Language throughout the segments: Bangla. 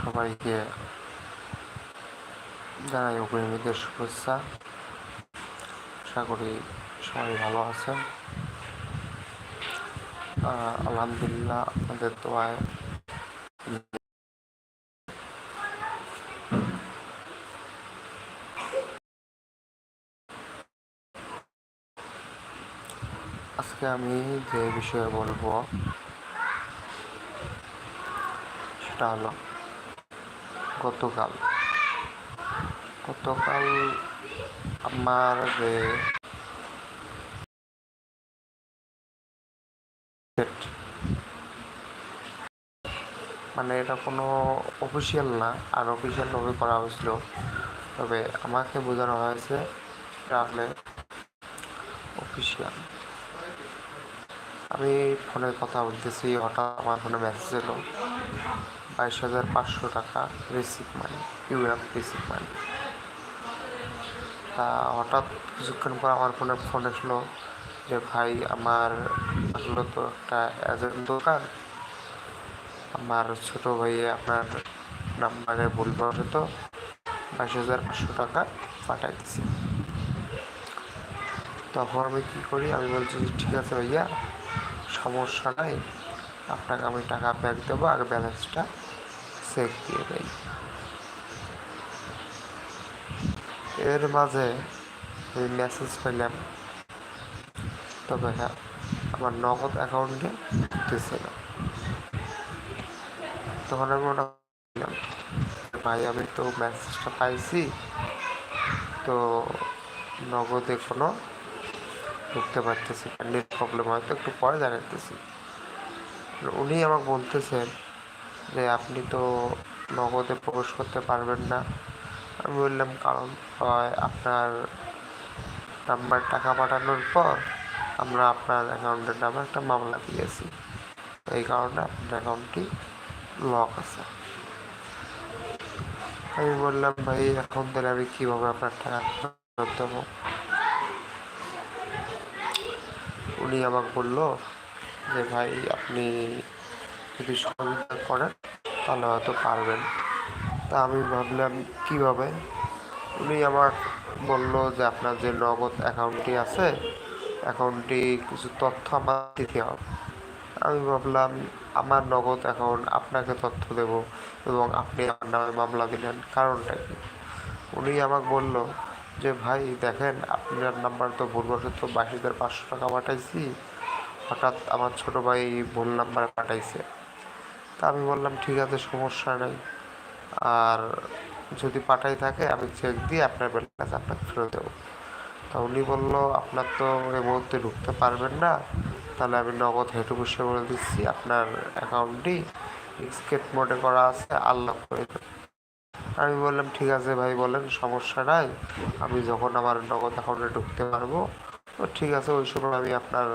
সবাইকে জানাই অগ্রিমীদের শুভেচ্ছা। আশা করি সবাই ভালো আছেন। আলহামদুলিল্লাহ আপনাদের দোয়ায় আজকে আমি যে বিষয়ে বলব, সেটা হলো গতকাল। গতকাল আমার যে মানে এটা কোনো অফিসিয়াল না, আর অফিসিয়ালভাবে করা হয়েছিল। তবে আমাকে বোঝানো হয়েছে তাহলে অফিসিয়াল আমি ফোনে কথা বলতেছি, হঠাৎ আমার ফোনে মেসেজ এলো। বাইশ হাজার পাঁচশো টাকা রিসিভ মানি ইউএফ রিসিভ মানি তা হঠাৎ কিছুক্ষণ পর আমার ফোনে ফোন আসলো যে, ভাই, আমার আসলে তো একটা এজেন্ট দোকান। আমার ছোট ভাই আপনার নাম্বারে ভুলবশত বাইশ হাজার পাঁচশো টাকা পাঠাই দিছি। তখন আমি কী করি? আমি বলছি, ঠিক আছে ভাইয়া, সমস্যা নাই। আপনাকে আমি টাকা ব্যাক দেবো, আগে ব্যালেন্সটা চেক দিয়ে দেই এর মাঝে আমি মেসেজ পেলাম তবে হ্যাঁ আমার নগদ অ্যাকাউন্টে ঢুকতেছে না তখন আমি ওটা ভাই আমি তো মেসেজটা পাইছি তো নগদে কোনো ঢুকতে পারতেছি নেট প্রবলেম হয়তো একটু পরে জানাতেছি উনি আমাকে বলতেছেন যে আপনি তো নগদে প্রবেশ করতে পারবেন না। আমি বললাম, কারণ হয় আপনার নাম্বার টাকা পাঠানোর পর আমরা আপনার অ্যাকাউন্টের নামে একটা মামলা দিয়েছি। এই কারণে আপনার অ্যাকাউন্টটি লক আছে। আমি বললাম, ভাই, এখন তাহলে আমি কীভাবে আপনার টাকা ফেরত দেবো? উনি আমাকে বলল যে, ভাই, আপনি যদি সহযোগিতা করেন তাহলে হয়তো পারবেন। তা আমি ভাবলাম, কীভাবে? উনি আমার বলল যে, আপনার যে নগদ অ্যাকাউন্টটি আছে অ্যাকাউন্টটি কিছু তথ্য আমার দিতে হবে। আমি ভাবলাম, আমার নগদ অ্যাকাউন্ট আপনাকে তথ্য দেব এবং আপনি আমার নামে মামলা দিলেন। কারণটা কি? উনি আমাকে বলল যে, ভাই, দেখেন, আপনার নাম্বার তো ভুলবশত বাইশ হাজার পাঁচশো টাকা পাঠাইছি। হঠাৎ আমার ছোটো ভাই ভুল নাম্বার পাঠাইছে। তা আমি বললাম, ঠিক আছে, সমস্যা নেই। আর যদি পাঠাই থাকে, আমি চেক দিয়ে আপনার ব্যালেন্স আপনাকে ফেরত দেবো। তা উনি বলল, আপনার তো এই মুহূর্তে ঢুকতে পারবেন না। তাহলে আমি নগদ হেঁটু বসে বলে দিচ্ছি, আপনার অ্যাকাউন্টটি স্কেট মোডে করা আছে আনলক করে আমি বললাম, ঠিক আছে ভাই, বলেন, সমস্যা নাই। আমি যখন আমার নগদ অ্যাকাউন্টে ঢুকতে পারব, তো ঠিক আছে, ওই সময় আমি আপনার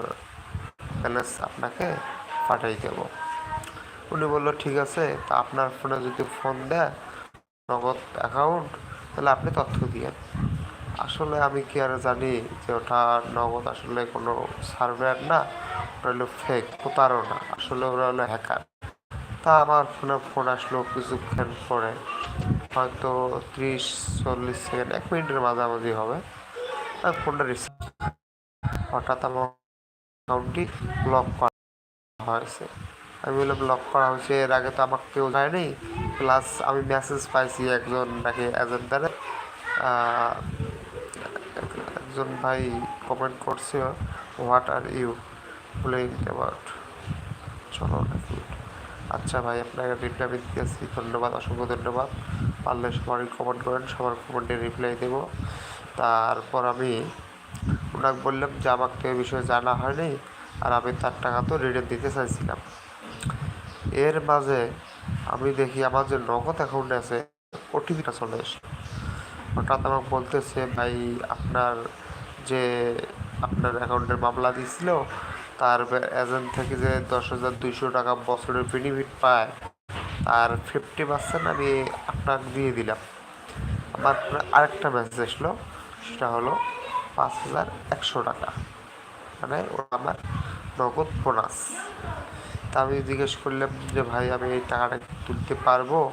ব্যালেন্স আপনাকে পাঠাই দেবো। উনি বলল, ঠিক আছে, তা আপনার ফোনে যদি ফোন দেয় নগদ অ্যাকাউন্ট তাহলে আপনি তথ্য দিয়েন। আসলে আমি কি আর জানি যে ওটা নগদ আসলে কোনো সার্ভেয়ার না, ওটা হলো ফেক প্রতারণা। আসলে ওরা হলো হ্যাকার তা আমার ফোনে ফোন আসলো কিছুক্ষণ পরে, হয়তো ত্রিশ, চল্লিশ সেকেন্ড, এক মিনিটের মাঝামাঝি হবে। আর ফোনটা রিসিভ হঠাৎ আমার অ্যাকাউন্টটি ব্লক করা হয়েছে। আমি বললাম ব্লক করা হয়েছে, এর আগে তো আমাকে কেউ যায়নি প্লাস আমি মেসেজ পাইছি একজন নাকি এজেন্ট দ্বারা একজন ভাই কমেন্ট করছে what are you playing about চলো নাকি। আচ্ছা ভাই, আপনাকে রিপ্লাই আমি দিতেছি ধন্যবাদ, অসংখ্য ধন্যবাদ। পারলে সবারই কমেন্ট করেন, সবার কমেন্টে রিপ্লাই দেব। তারপর আমি ওনাকে বললাম যে, আমাকে এই বিষয়ে জানা হয়নি, আর আমি তার টাকা তো রিটার্ন দিতে চাইছিলাম। এর মাঝে আমি দেখি আমার যে নগদ অ্যাকাউন্টে আছে ওটিপিটা চলে এসে। হঠাৎ আমাকে বলতেছে, ভাই, আপনার যে আপনার অ্যাকাউন্টের মামলা দিয়েছিল, তার এজেন্ট থেকে যে দশ হাজার দুইশো টাকা বছরের বেনিফিট পায়, তার ফিফটি পার্সেন্ট আমি আপনাকে দিয়ে দিলাম। আমার আরেকটা মেসেজ আসলো, সেটা হলো পাঁচ হাজার একশো টাকা। মানে ওটা আমার নগদ বোনাস তা আমি জিজ্ঞেস করলাম যে, ভাই, আমি এই টাকাটা তুলতে পারব?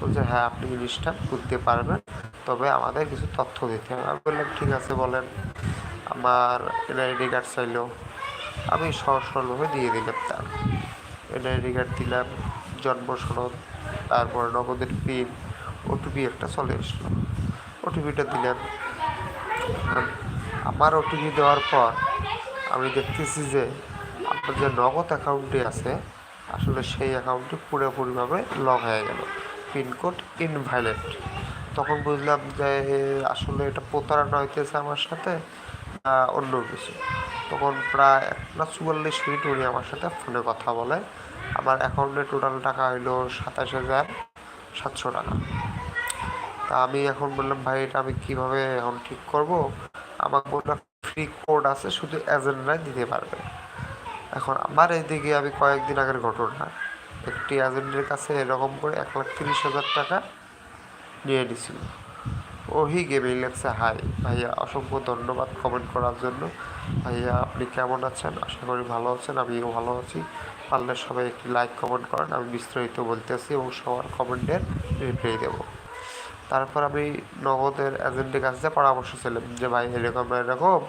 বলছে হ্যাঁ আপনি জিনিসটা তুলতে পারবেন, তবে আমাদের কিছু তথ্য দিতে হবে। আমি বললাম, ঠিক আছে, বলেন। আমার এনআইডি কার্ড চাইলো। আমি সহজ সরলভাবে দিয়ে দিলাম তার। এনআইডি কার্ড দিলাম, জন্ম সনদ, তারপর নগদের পিন ওটিপি একটা চলে এসলো ওটিপিটা দিলাম। আমার ওটিপি দেওয়ার পর আমি দেখতেছি যে আপনার যে নগদ অ্যাকাউন্টটি আছে, আসলে সেই অ্যাকাউন্টটি পুরোপুরিভাবে লক হয়ে গেল। পিনকোড ইনভ্যালিড তখন বুঝলাম যে আসলে এটা প্রতারণা হইতেছে আমার সাথে অন্য কিছু। তখন প্রায় এক না চুয়াল্লিশ মিনিট উনি আমার সাথে ফোনে কথা বলে আমার অ্যাকাউন্টে টোটাল টাকা হইল সাতাশ হাজার সাতশো টাকা। তা আমি এখন বললাম, ভাই, এটা আমি কীভাবে এখন ঠিক করব? আমাকে বললাম ফ্রি কোড আছে, শুধু এজেন্টরাই দিতে পারবে। এখন আমার এইদিকে আমি কয়েকদিন আগের ঘটনা একটি এজেন্টের কাছে এরকম করে এক লাখ তিরিশ হাজার টাকা নিয়ে নিছিল। ওহি গেমে লেগছে, হাই, ভাইয়া, অসংখ্য ধন্যবাদ কমেন্ট করার জন্য। ভাইয়া, আপনি কেমন আছেন? আশা করি ভালো আছেন, আমিও ভালো আছি। পারলে সবাই একটি লাইক কমেন্ট করেন, আমি বিস্তারিত বলতেছি এবং সবার কমেন্টের রিপ্লাই দেবো। তারপর আমি নগদের এজেন্টের কাছে পরামর্শ ছিলাম যে, ভাই, এরকম এরকম।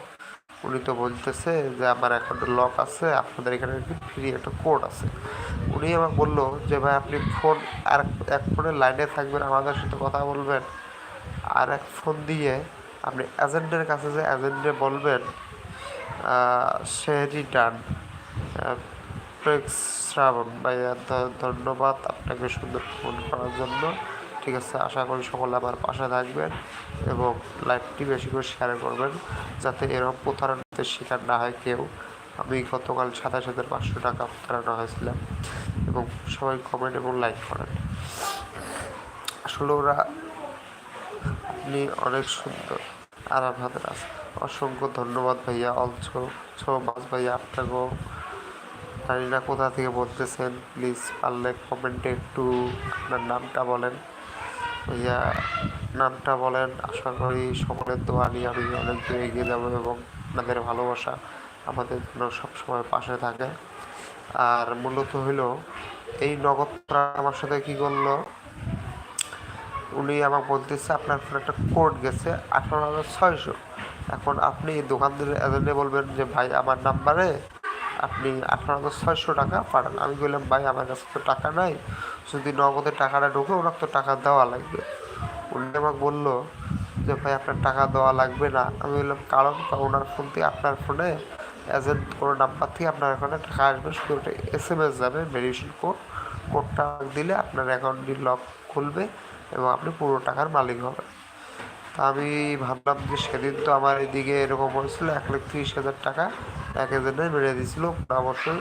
উনি তো বলতেছে যে, আমার অ্যাকাউন্টে লক আছে, আপনাদের এখানে ফ্রি একটা কোড আছে। উনি আমাকে বলল যে, ভাই, আপনি ফোন আর এক ফোনে লাইনে থাকবেন, আমাদের সাথে কথা বলবেন। আর এক ফোন দিয়ে আপনি এজেন্টের কাছে যে এজেন্টে বলবেন শেহরি ডান শ্রাবণ ভাইয়া ধন্যবাদ আপনাকে সুন্দর ফোন করার জন্য। ঠিক আছে, আশা করি সকলে আমার পাশে থাকবেন এবং লাইভটি বেশি করে শেয়ার করবেন যাতে এরকম প্রতারণাতে শিকার না হয় কেউ। আমি গতকাল সাতাশ হাজার পাঁচশো টাকা প্রতারণা হয়েছিলাম এবং সবাই কমেন্ট এবং লাইক করেন। আসলে ওরা আপনি অনেক সুন্দর আর আপনাদের আছে। অসংখ্য ধন্যবাদ ভাইয়া অলছ মাস ভাইয়া আপনাকেও। জানি না কোথা থেকে বলতেছেন প্লিজ পারলে কমেন্টে একটু আপনার নামটা বলেন। ভাইয়া নামটা বলেন, আশা করি সকলের দোয়া আমি অনেক দূর এগিয়ে যাব এবং আপনাদের ভালোবাসা আমাদের জন্য সবসময় পাশে থাকে। আর মূলত হইল, এই নগদটা আমার সাথে কি করল? উনি আমাকে বলতেছে, আপনার ফোনে একটা কোড গেছে, আঠারো হাজার ছয়শো। এখন আপনি দোকানদার এজেন্টে বলবেন যে, ভাই, আমার নাম্বারে আপনি আঠারো হাজার ছয়শো টাকা পাঠান। আমি বললাম, ভাই, আমার কাছে তো টাকা নাই। যদি নগদে টাকাটা ঢুকে, ওনার তো টাকা দেওয়া লাগবে। উনি আমাকে বলল যে, ভাই, আপনার টাকা দেওয়া লাগবে না। আমি বললাম, কারণ ওনার ফোন থেকে আপনার ফোনে এজেন্ট কোনো নাম্বার থেকে আপনার এখানে টাকা আসবে। শুধু ওটা এস এম এস যাবে ভেরিফিকেশন কোড কোডটা দিলে আপনার অ্যাকাউন্টটি লক খুলবে এবং আপনি পুরো টাকার মালিক হবেন। তা আমি ভাবলাম যে, সেদিন তো আমার এদিকে এরকম হয়েছিল, এক লাখ তিরিশ হাজার টাকা এক এজেন্টে মেরে দিয়েছিল। অবশ্যই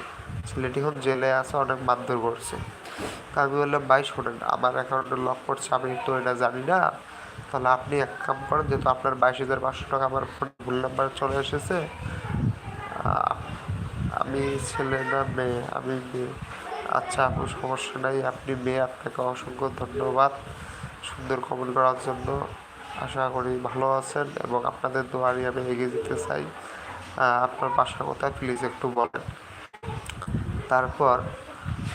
ছেলেটি এখন জেলে আছে, অনেক মারধর করছে। আমি বললাম ভাই, শোনেন, আমার অ্যাকাউন্টে লক করছে, আমি তো এটা জানি না। তাহলে আপনি এক কাম করেন, যেহেতু আপনার বাইশ হাজার পাঁচশো টাকা আমার ফোন ভুল নাম্বারে চলে এসেছে আমি ছেলে না মেয়ে, আমি মেয়ে। আচ্ছা আপনার সমস্যা নাই, আপনি মেয়ে, আপনাকে অসংখ্য ধন্যবাদ সুন্দর কমেন্ট করার জন্য। আশা করি ভালো আছেন এবং আপনাদের দোয়ারি আমি এগিয়ে যেতে চাই। আপনার বাসা কোথায় প্লিজ একটু বলেন। তারপর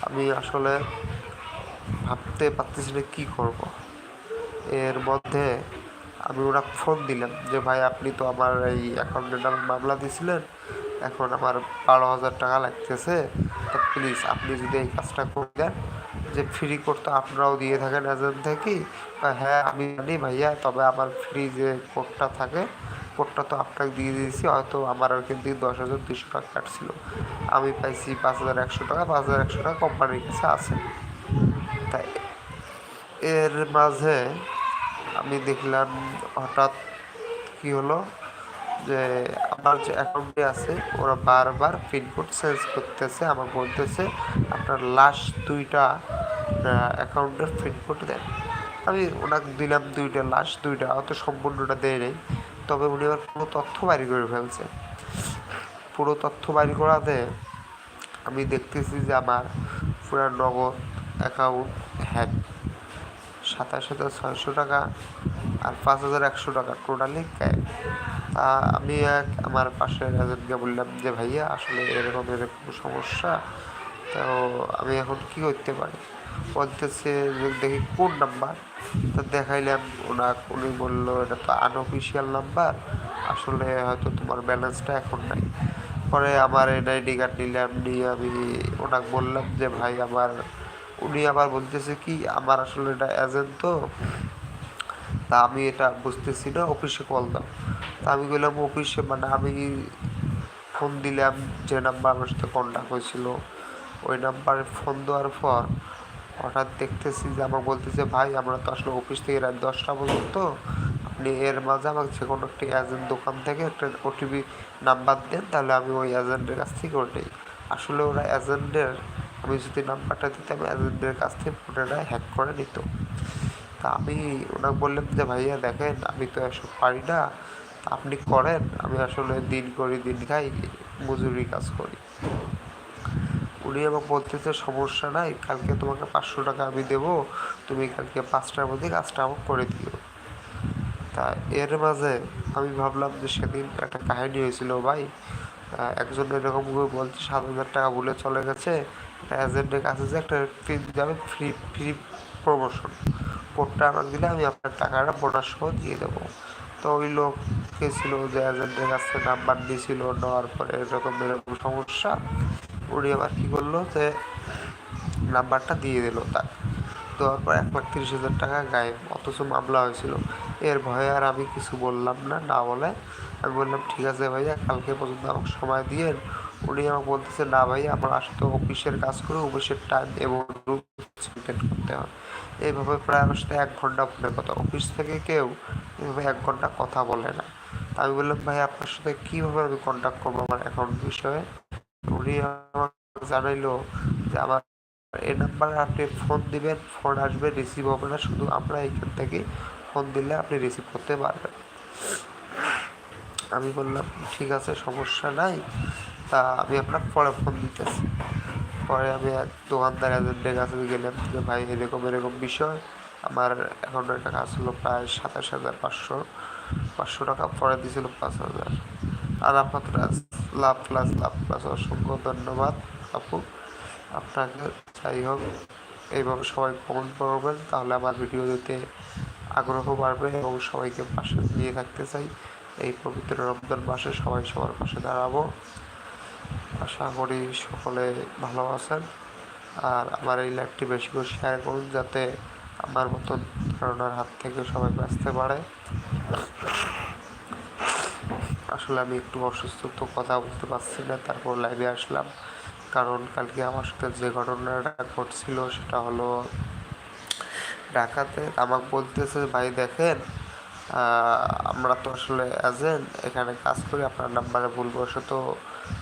আমি আসলে ভাবতে পারতেছি না কী করব। এর মধ্যে আমি ওরা ফোন দিলাম যে, ভাই, আপনি তো আমার এই অ্যাকাউন্টের মামলা দিয়েছিলেন। এখন আমার বারো হাজার টাকা লাগতেছে। তো প্লিজ আপনি যদি এই কাজটা করে দেন, যে ফ্রি করতে আপনারাও দিয়ে থাকেন এজেন্ট থেকে। হ্যাঁ আমি জানি ভাইয়া, তবে আমার ফ্রি যে কোডটা থাকে কোডটা তো আপনাকে দিয়ে দিয়েছি, হয়তো আমার ওইখান থেকে দশ হাজার দুশো টাকা কাটছিল। আমি পাইছি পাঁচ হাজার একশো টাকা, পাঁচ হাজার একশো টাকা কোম্পানির কাছে আছে। তাই এর মাঝে আমি দেখলাম হঠাৎ কি হলো যে আমার যে অ্যাকাউন্টে আছে, ওরা বারবার পিনকোড চেঞ্জ করতেছে আমার বলতেছে, আপনার লাস্ট দুইটা অ্যাকাউন্টের পিনকোড দেন। আমি ওনাকে দিলাম দুইটা লাস্ট দুইটা অত সম্পূর্ণটা দেয় নেই। তবে উনি আবার পুরো তথ্য বাড়ি করে ফেলছে। পুরো তথ্য বাড়ি করাতে আমি দেখতেছি যে আমার পুরো নগদ অ্যাকাউন্ট হ্যাক সাতাশ হাজার ছয়শো টাকা আর পাঁচ হাজার একশো টাকা টোটালি ক্যাশ তা আমি এক আমার পাশের এজেন্টকে বললাম যে, ভাইয়া, আসলে এরকম এরকম সমস্যা, তো আমি এখন কি করতে পারি? বলতেছে দেখি কোন নাম্বার, তো দেখাইলাম ওনার, উনি বলল, এটা তো আনঅফিসিয়াল নাম্বার, আসলে হয়তো তোমার ব্যালেন্সটা এখন নাই। পরে আমার এনআইডি কার্ড নিলাম, নিয়ে আমি ওনাকে বললাম যে, ভাই, আমার উনি আবার বলতেছে, কি, আমার আসলে এটা এজেন্ট তো, তা আমি এটা বুঝতেছি না অফিসে কল দাও। তা আমি বললাম অফিসে মানে আমি ফোন দিলাম, যে নাম্বার আমার সাথে কন্ট্যাক্ট হয়েছিল, ওই নাম্বারে ফোন দেওয়ার পর হঠাৎ দেখতেছি যে আমাকে বলতেছে, ভাই, আমরা তো আসলে অফিস থেকে রাত দশটা পর্যন্ত আপনি এর মাঝে আমাকে যে কোনো একটি এজেন্ট দোকান থেকে একটা ওটিপি নাম্বার দেন, তাহলে আমি ওই এজেন্টের কাছ থেকে ওটাই। আসলে ওরা এজেন্টের আমি যদি নাম্বারটা দিতাম এজেন্টের কাছ থেকে ফোনটা হ্যাক করে নিত। তা আমি ওনাকে বললাম যে, ভাইয়া, দেখেন, আমি তো এসব পারি না। আপনি করেন, আমি আসলে দিন করি দিন খাই, মজুরি কাজ করি। উনি আমাকে বলতেছে সমস্যা নাই, কালকে তোমাকে পাঁচশো টাকা আমি দেবো, তুমি কালকে পাঁচটার মধ্যে কাজটা আমাকে করে দিও। তা এর মাঝে আমি ভাবলাম যে সেদিন একটা কাহিনী হয়েছিল ভাই একজন এরকম করে বলছে, সাত হাজার টাকা বলে চলে গেছে এজেন্টের কাছে যে একটা ফ্রি যাবে ফ্রি ফ্রি প্রমোশন কোডটা আমাকে দিলে আমি আপনার টাকাটা বোনাস সহ দিয়ে দেবো। তো ওই লোক গেছিল যে এজেন্টের কাছে নাম্বার দিয়েছিল নেওয়ার পরে এরকম এরকম সমস্যা। উনি আবার কী করল যে নাম্বারটা দিয়ে দিল তার। দেওয়ার পর এক লাখ তিরিশ হাজার টাকা গায়েব, অথচ মামলা হয়েছিল। এর ভয়ে আর আমি কিছু বললাম না না বলে আমি বললাম, ঠিক আছে ভাইয়া, কালকে পর্যন্ত আমাকে সময় দিয়ে উনি আমাকে বলতেছে, না ভাই আমার আসতে অফিসের কাজ করে, অফিসের টাইম এবং রুম করতে হয়। এইভাবে প্রায় আমার সাথে এক ঘণ্টা ফোনে কথা। অফিস থেকে কেউ এভাবে এক ঘণ্টা কথা বলে না। আমি বললাম ভাই আপনার সাথে কীভাবে আমি কন্ট্যাক্ট করব আমার অ্যাকাউন্ট বিষয়ে? উনি আমাকে জানাইলো যে আমার এই নাম্বারে আপনি ফোন দিবেন ফোন আসবে রিসিভ হবে না, শুধু আমরা এইখান থেকে ফোন দিলে আপনি রিসিভ করতে পারবেন। আমি বললাম, ঠিক আছে, সমস্যা নাই। তা আমি আপনার পরে ফোন দিতেছি। পরে আমি এক দোকানদার এজেন্টের কাছে গেলাম যে, ভাই, এরকম এরকম বিষয়। আমার অ্যাকাউন্টের টাকা আসলো প্রায় সাতাশ হাজার পাঁচশো। পাঁচশো টাকা পরে দিয়েছিল পাঁচ হাজার। আর আপনাদের লাভ অসংখ্য ধন্যবাদ আপু। আপনাকে যাই হোক, এইভাবে সবাই কমেন্ট করবেন, তাহলে আমার ভিডিও দিতে আগ্রহ বাড়বে এবং সবাইকে পাশে নিয়ে থাকতে চাই। এই পবিত্র রমজান মাসে সবাই সবার পাশে দাঁড়াবো। আশা করি সকলে ভালো আছেন। আর আমার এই লাইভটি বেশি করে শেয়ার করুন, যাতে আমার মতন ধারণার হাত থেকে সবাই বাঁচতে পারে। আসলে আমি একটু অসুস্থ, তো কথা বলতে পারছি না, তারপর লাইভে আসলাম। কারণ কালকে আমার সাথে যে ঘটনাটা ঘটছিল সেটা হলো ঢাকাতে। আমাকে বলতেছে, ভাই দেখেন আমরা তো আসলে এজেন্ট এখানে কাজ করি, আপনার নাম্বারে ভুলবশত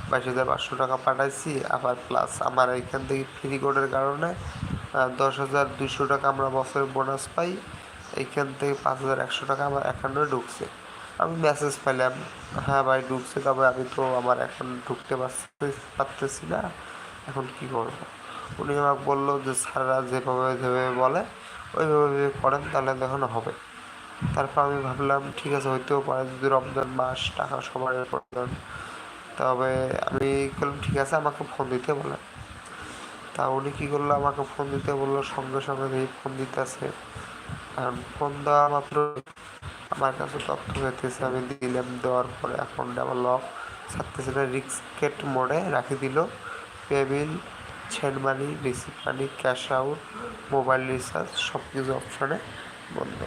বাইশ হাজার পাঁচশো টাকা পাঠাইছি। আবার প্লাস আমার এখান থেকে ফ্রি কোডের কারণে দশ হাজার দুশো টাকা আমরা বছরে বোনাস পাই। এইখান থেকে পাঁচ হাজার একশো টাকা আমার অ্যাকাউন্টে ঢুকছে। আমি মেসেজ পেলাম হ্যাঁ ভাই, ঢুকছে তবে আমি তো আমার এখন ঢুকতে পারতেছি না, এখন কি করব? উনি আমাকে বলল যে, স্যাররা যেভাবে যেভাবে বলে, ওইভাবে যদি করেন, তাহলে দেখুন হবে। তারপর আমি ভাবলাম, ঠিক আছে, হইতেও পারে যদি রমজান মাস, টাকা সবার প্রয়োজন। তবে আমি বললাম, ঠিক আছে, আমাকে ফোন দিতে বলে। তা উনি কী করল, আমাকে ফোন দিতে বলল, সঙ্গে সঙ্গে ফোন দিতেছে কারণ ফোন দেওয়া মাত্র আমার কাছে তথ্য পেতেছে আমি দিলাম, দেওয়ার পরে অ্যাকাউন্টে আমার লক থাকতেছে না রিক্সকেট মোডে রাখি দিল। Payable send money receive money cash out mobile recharge সব কিছু অপশানে বন্ধ।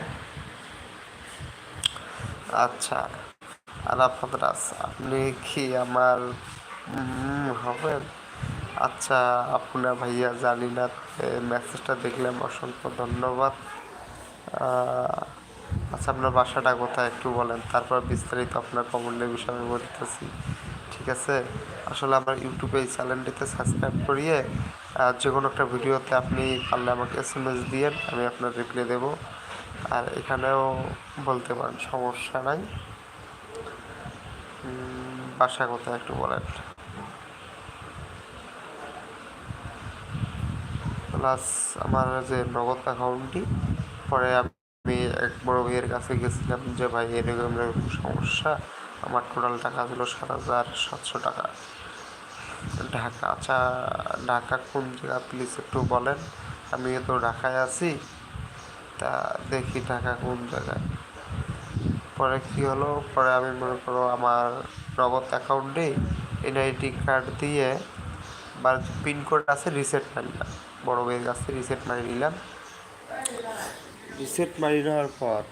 আচ্ছা আর আপনাদের আপনি কি আমার হবেন? আচ্ছা আপনার ভাইয়া জানি না মেসেজটা দেখলাম, অসংখ্য ধন্যবাদ। আচ্ছা আপনার বাসাটা কোথায় একটু বলেন। তারপর বিস্তারিত আপনার কমেন্টের বিষয়ে আমি বলতেছি। ঠিক আছে? আসলে আমার ইউটিউবে এই চ্যানেলটিতে সাবস্ক্রাইব করিয়ে যে কোনো একটা ভিডিওতে আপনি পারলে আমাকে এস এম এস দিয়ে আমি আপনার রিপ্লাই দেবো। আর এখানেও বলতে পারেন, সমস্যা নাই। বাসা কোথায় একটু বলেন। প্লাস আমার যে নগদ অ্যাকাউন্টটি পরে আমি এক বড় ভাইয়ের কাছে গেছিলাম যে, ভাই এরকম এরকম সমস্যা? আমার টোটাল টাকা ছিল সাত হাজার সাতশো টাকা। ঢাকা আচ্ছা ঢাকা কোন জায়গা? প্লিজ একটু বলেন। আমি তো ঢাকায় আছি। তা দেখি ঢাকা কোন জায়গায়। পরে কি হলো? পরে আমি মনে করো আমার নগদ অ্যাকাউন্টে এনআইডি কার্ড দিয়ে বা পিনকোড আছে রিসেট মারিলাম বড় ভাইয়ের কাছে রিসেট মারি নিলাম। রিসেট মারি নেওয়ার পর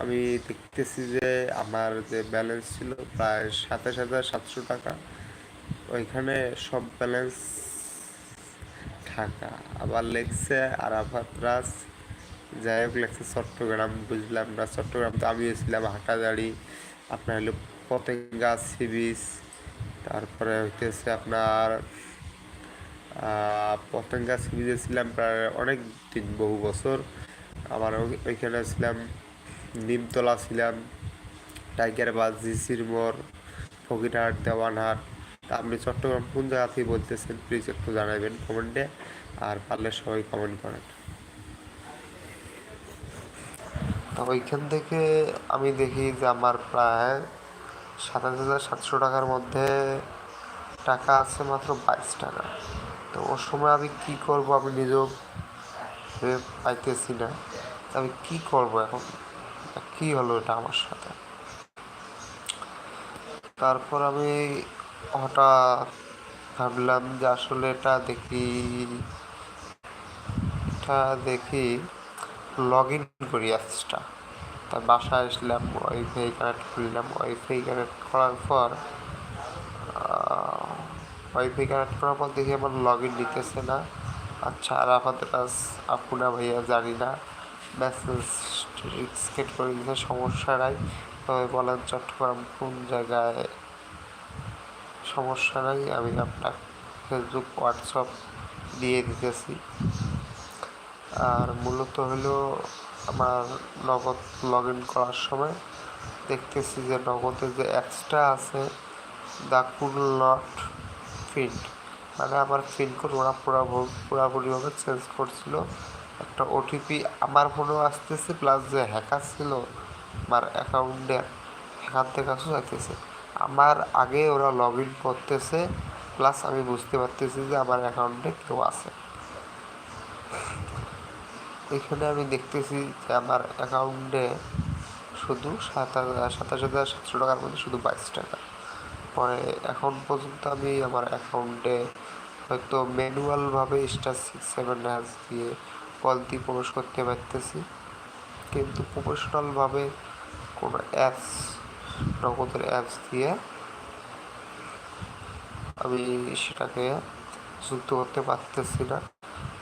আমি দেখতেছি যে আমার যে ব্যালেন্স ছিল প্রায় সাতাশ হাজার সাতশো টাকা, ওইখানে সব ব্যালেন্স ঢাকা। আবার লেখছে আরাফাত রাজ, যাই হোক লেখছে চট্টগ্রাম, বুঝলাম না, চট্টগ্রাম তো আমিও ছিলাম হাটাদাড়ি আপনার হলো পতেঙ্গা সি বিচ তারপরে হইতেছে আপনার পতেঙ্গা সি বিচে ছিলাম প্রায় অনেক দিন, বহু বছর। আবার ওইখানে ছিলাম নিমতলা ছিলাম টাইগার বাজ, জিসির মোড়, ফকিরহাট, দেওয়ানহাট, তা আপনি চট্টগ্রাম কোন জায়গা থেকে বলতেছেন প্লিজ একটু জানাবেন কমেন্টে আর পারলে সবাই কমেন্ট করেন। তো ওইখান থেকে আমি দেখি যে আমার প্রায় সাতাশ হাজার সাতশো টাকার মধ্যে টাকা আছে মাত্র বাইশ টাকা। তো ওর সময় আমি কী করব আমি নিজেও পাইতেছি না। আমি কি করব এখন? কি হলো এটা আমার সাথে? তারপর আমি হঠাৎ ভাবলাম যে আসলে এটা দেখি এটা দেখি লগ ইন করি অ্যাপসটা। তার বাসায় আসলাম ওয়াইফাই কানেক্ট করলাম। ওয়াইফাই কানেক্ট করার পর ওয়াইফাই কানেক্ট করার পর দেখি আমার লগ ইন নিতেছে না। আচ্ছা আর আমাদের কাজ আপুনা ভাইয়া জানি না। মেসেজ স্কেট করে দিতে সমস্যা নাই। তবে বলেন চট্টগ্রাম কোন জায়গায় সমস্যা নাই? আমি আপনার ফেসবুক হোয়াটসঅ্যাপ দিয়ে দিতেছি। আর মূলত হলো আমার নগদ লগ ইন করার সময় দেখতেছি যে নগদের যে অ্যাপসটা আছে দ্য কুল নট ফিন্ড মানে আমার পিন কোড ওরা পুরা পুরাপুরিভাবে চেঞ্জ করছিল। একটা ওটিপি আমার ফোনেও আসতেছে প্লাস যে হ্যাকার ছিল, আমার অ্যাকাউন্টে হ্যাকারদের কাছেও যাইতেছে আমার আগে ওরা লগ ইন করতেছে প্লাস আমি বুঝতে পারতেছি যে আমার অ্যাকাউন্টে কেউ আছে। এখানে আমি দেখতেছি যে আমার অ্যাকাউন্টে শুধু সাত হাজার, সাতাশ হাজার সাতশো টাকার মধ্যে শুধু বাইশ টাকা। পরে এখন পর্যন্ত আমি আমার অ্যাকাউন্টে হয়তো ম্যানুয়ালভাবে স্টার সিক্স সেভেন হ্যাজ দিয়ে কল দিয়ে প্রবেশ করতে পারতেছি। কিন্তু প্রফেশনালভাবে কোনো অ্যাপস নগদের অ্যাপস দিয়ে আমি সেটাকে যুক্ত করতে পারতেছি না।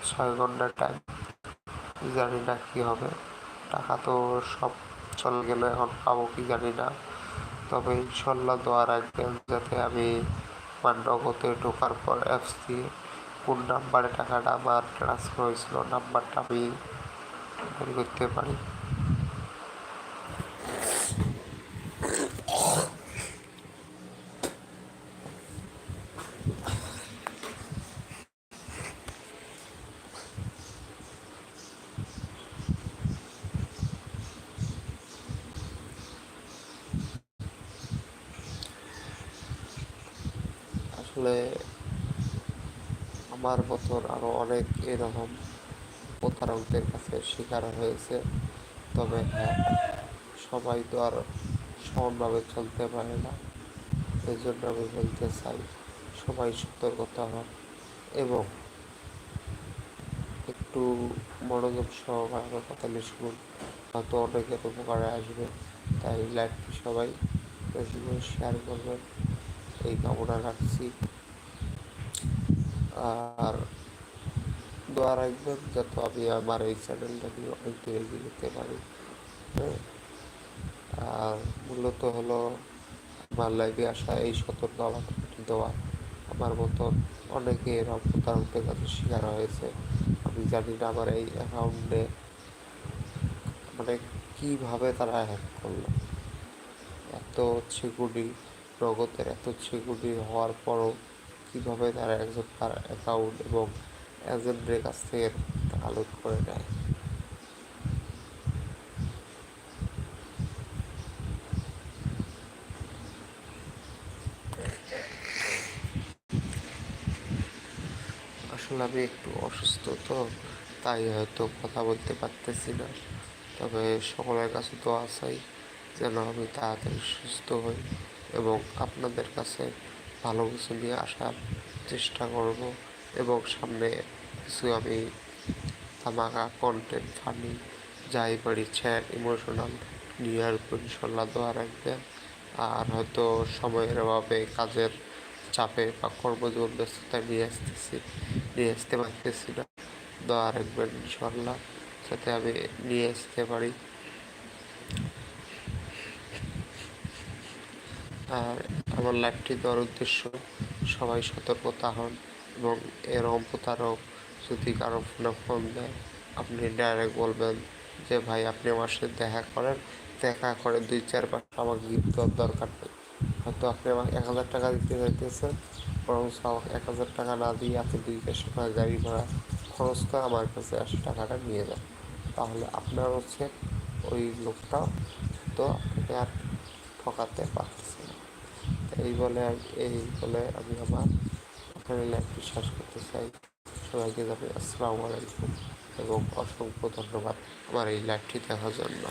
ছয় ঘণ্টার টাইম জানি না কী হবে। টাকা তো সব চলে গেল, এখন পাবো কি জানি না। তবে ইনশাল্লাহ দোয়া রাখবেন যাতে আমি আমার নগদে ঢোকার পর অ্যাপস দিয়ে কোন নাম্বারে টাকাটা আমার ট্রান্সফার হয়েছিল নাম্বারটা আমি করতে পারি আসলে আমার মতন আরও অনেক এরকম প্রতারকদের কাছে শিকার হয়েছে। তবে হ্যাঁ সবাই তো আর সমানভাবে চলতে পারে না। এই জন্য আমি বলতে চাই, সবাই সতর্কতা হন এবং একটু মনোযোগ সহকারে কথাগুলি শুনুন। হয়তো অনেকের উপকারে আসবে। তাই লাইভটি সবাই শেয়ার করবেন। এই কামনা রাখছি। আর দোয়া রাখবেন যাতে আমি আমার এই চ্যানেলটাকে অনেক দূরে এগিয়ে যেতে পারি হ্যাঁ? আর মূলত হলো আমার লাইভে আসা এই সতর্ক আমাকে দেওয়া আমার মতন অনেকে এরকম প্রতারকদের কাছে শিকার হয়েছে। আমি জানি না আমার এই অ্যাকাউন্টে মানে কীভাবে তারা হ্যাক করল। এত সিকিউরিটি নগদের, এত সিকিউরিটি হওয়ার পরও কীভাবে তারা একজন তার অ্যাকাউন্ট এবং এজেন্টের কাছ থেকে টাকা লুট করে নেয় আসলে আমি একটু অসুস্থ তো, তাই হয়তো কথা বলতে পারতেছি না। তবে সকলের কাছে তো আসাই যেন আমি তাড়াতাড়ি সুস্থ হই এবং আপনাদের কাছে ভালো কিছু নিয়ে আসার চেষ্টা করব এবং সামনে কিছু আমি ধামাকা কন্টেন্ট ফানি যাই পারি চ্যাট ইমোশনাল নিয়ে আসব ইনশাল্লাহ দোয়া রাখবেন আর হয়তো সময়ের অভাবে কাজের চাপে বা কর্মজীবন ব্যস্ততায় নিয়ে আসতেছি, নিয়ে আসতে পারতেছি না। দোয়া রাখবেন ইনশাল্লাহ, যাতে আমি নিয়ে আসতে পারি। আর আমার লাইফটি দেওয়ার উদ্দেশ্য সবাই সতর্কতা হন এবং এরকম প্রতারক যদি কারও ফোনে ফোন দেয়, আপনি ডাইরেক্ট বলবেন যে, ভাই, আপনি আমার সাথে দেখা করেন। দেখা করে দুই, চার পাঁচ আমাকে গিফট দেওয়ার দরকার নেই। হয়তো আপনি আমাকে এক হাজার টাকা দিতে চাইতেছেন বরং আমাকে এক হাজার টাকা না দিয়ে আপনি দুই চারশো টাকা গাড়ি ভাড়া খরচ করে আমার কাছে আসে টাকাটা নিয়ে যান। তাহলে আপনার হচ্ছে ওই লোকটা তো আপনাকে আর ঠকাতে পারতেছে না। এই বলে এই বলে আমি আমার এখানে লাইফটি শেষ করতে চাই। সবাইকে জানাই আসসালামু আলাইকুম এবং অসংখ্য ধন্যবাদ আমার এই লাইভটি দেখার জন্য।